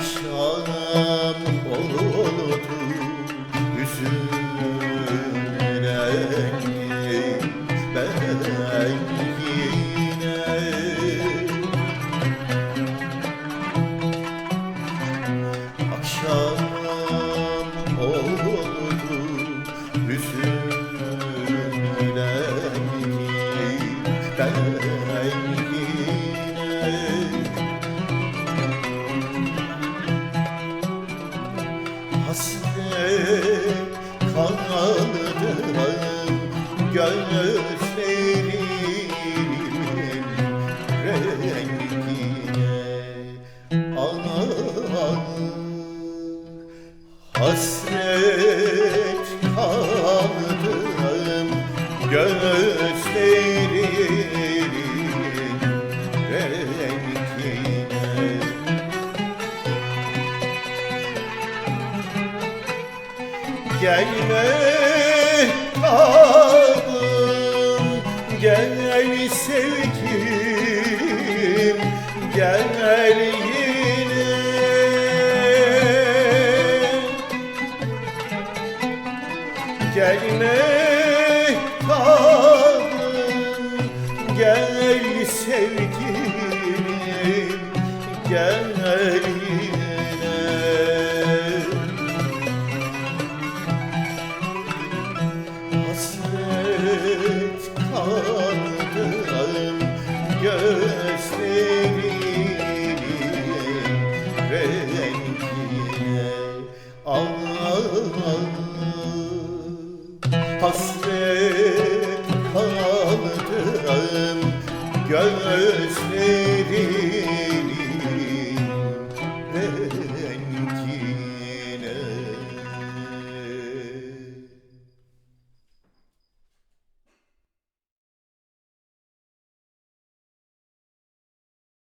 Akşam oldu yüzüne rengi ben Akşam oldu yüzüne rengi ben Hasret kaldım gözlerimin rengine Ah, Hasret kaldım gözlerimin Gelme tadım Gel sevgilim Gel Gelme tadım Gel sevgilim Gel Dök kanım gözlerimin Al, hasret kaldım gözlerimin